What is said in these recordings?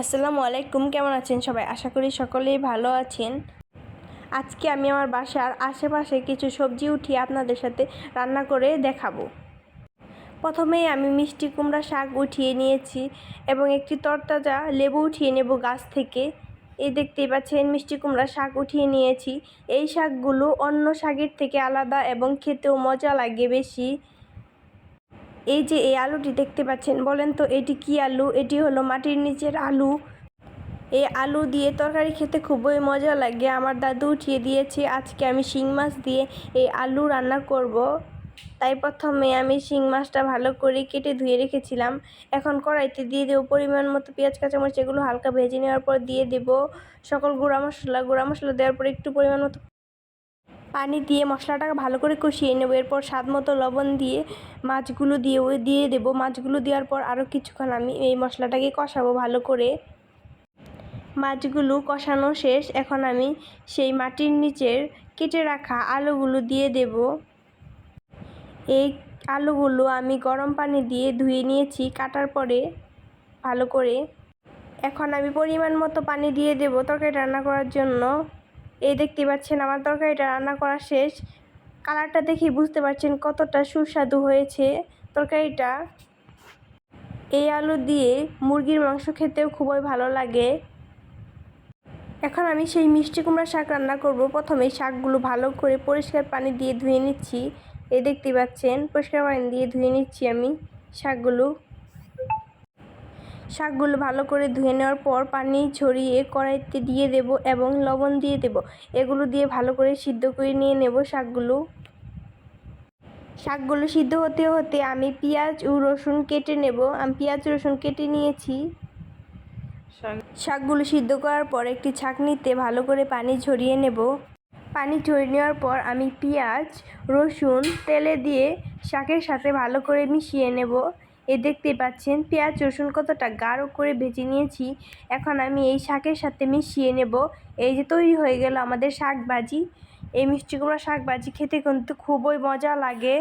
আসসালামু আলাইকুম, কেমন আছেন সবাই? আশা করি সকলেই ভালো আছেন। আজকে আমি আমার বাসার আশেপাশে কিছু সবজি উঠিয়ে আপনাদের সাথে রান্না করে দেখাবো। প্রথমেই আমি মিষ্টি কুমড়া শাক উঠিয়ে নিয়েছি এবং একটি তরতাজা লেবু উঠিয়ে নেব গাছ থেকে। এই দেখতেই পাচ্ছেন, মিষ্টি কুমড়া শাক উঠিয়ে নিয়েছি। এই শাকগুলো অন্য শাকের থেকে আলাদা এবং খেতেও মজা লাগে বেশি। এই যে এই আলুটি দেখতে পাচ্ছেন, বলেন তো এটি কি আলু? এটি হলো মাটির নিচের আলু। এই আলু দিয়ে তরকারি খেতে খুবই মজা লাগে। আমার দাদু উঠিয়ে দিয়েছে, আজকে আমি শিং মাছ দিয়ে এই আলু রান্না করব। তাই প্রথমে আমি শিং মাছটা ভালো করে কেটে ধুয়ে রেখেছিলাম। এখন কড়াইতে দিয়ে দেবো পরিমাণ মতো পেঁয়াজ, কাঁচামরিচ, এগুলো হালকা ভেজে নেওয়ার পর দিয়ে দেব সকল গুঁড়া মশলা। গুঁড়া মশলা দেওয়ার পর একটু পরিমাণ মতো পানি দিয়ে মশলাটাকে ভালো করে কষিয়ে নেব। এরপর স্বাদ মতো লবণ দিয়ে মাছগুলো দিয়ে দিয়ে দেবো। মাছগুলো দেওয়ার পর আরও কিছুক্ষণ আমি এই মশলাটাকে কষাবো ভালো করে। মাছগুলো কষানো শেষ। এখন আমি সেই মাটির নিচের কেটে রাখা আলুগুলো দিয়ে দেব। এই আলুগুলো আমি গরম পানি দিয়ে ধুয়ে নিয়েছি কাটার পরে ভালো করে। এখন আমি পরিমাণ মতো পানি দিয়ে দেব তরকারি রান্না করার জন্য। এই দেখতে পাচ্ছেন আমার তরকারিটা রান্না করা শেষ। কালারটা দেখে বুঝতে পারছেন কতটা সুস্বাদু হয়েছে তরকারিটা। এই আলু দিয়ে মুরগির মাংস খেতেও খুবই ভালো লাগে। এখন আমি সেই মিষ্টি কুমড়া শাক রান্না করব। প্রথমে শাকগুলো ভালো করে পরিষ্কার পানি দিয়ে ধুয়ে নিচ্ছি। এই দেখতে পাচ্ছেন, পরিষ্কার পানি দিয়ে ধুয়ে নিচ্ছি আমি শাকগুলো। শাকগুলো ভালো করে ধুয়ে নেওয়ার পর পানি ছড়িয়ে কড়াইতে দিয়ে দেব এবং লবণ দিয়ে দেব। এগুলো দিয়ে ভালো করে সিদ্ধ করে নিয়ে নেব শাকগুলো। শাকগুলো সিদ্ধ হতে হতে আমি পেঁয়াজ ও রসুন কেটে নেব। আমি পেঁয়াজ রসুন কেটে নিয়েছি। শাকগুলো সিদ্ধ করার পর একটি ছাঁকনিতে ভালো করে পানি ঝরিয়ে নেব। পানি ঝরিয়ে নেওয়ার পর আমি পেঁয়াজ, রসুন, তেলে দিয়ে শাকের সাথে ভালো করে মিশিয়ে নেব। এ দেখতে পাচ্ছেন, পেঁয়াজ, রসুন কতটা গাঢ় করে ভেজে নিয়েছি। এখন আমি এই শাকের সাথে মিশিয়ে নেব। এই যে তৈরি হয়ে গেল আমাদের শাক ভাজি এই মিষ্টি কুমড়া শাক ভাজি খেতে কিন্তু খুবই মজা লাগে।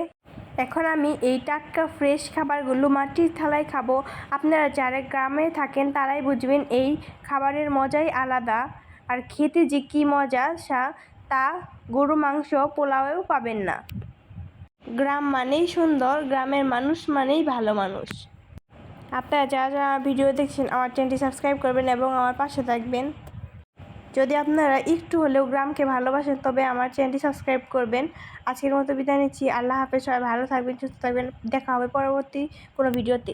এখন আমি এই টাটকা ফ্রেশ খাবারগুলো মাটির থালায় খাব। আপনারা যারা গ্রামে থাকেন তারাই বুঝবেন এই খাবারের মজাই আলাদা। আর খেতে যে কী মজা সা, তা গরু মাংস পোলাওয়েও পাবেন না। গ্রাম মানেই সুন্দর, গ্রামের মানুষ মানেই ভালো মানুষ। আপনারা যারা যারা ভিডিও দেখছেন, আমার চ্যানেলটি সাবস্ক্রাইব করবেন এবং আমার পাশে থাকবেন। যদি আপনারা একটু হলেও গ্রামকে ভালোবাসেন, তবে আমার চ্যানেলটি সাবস্ক্রাইব করবেন। আজকের মতো বিদায় নিচ্ছি। আল্লাহ হাফেজ। সবাই ভালো থাকবেন, সুস্থ থাকবেন। দেখা হবে পরবর্তী কোনো ভিডিওতে।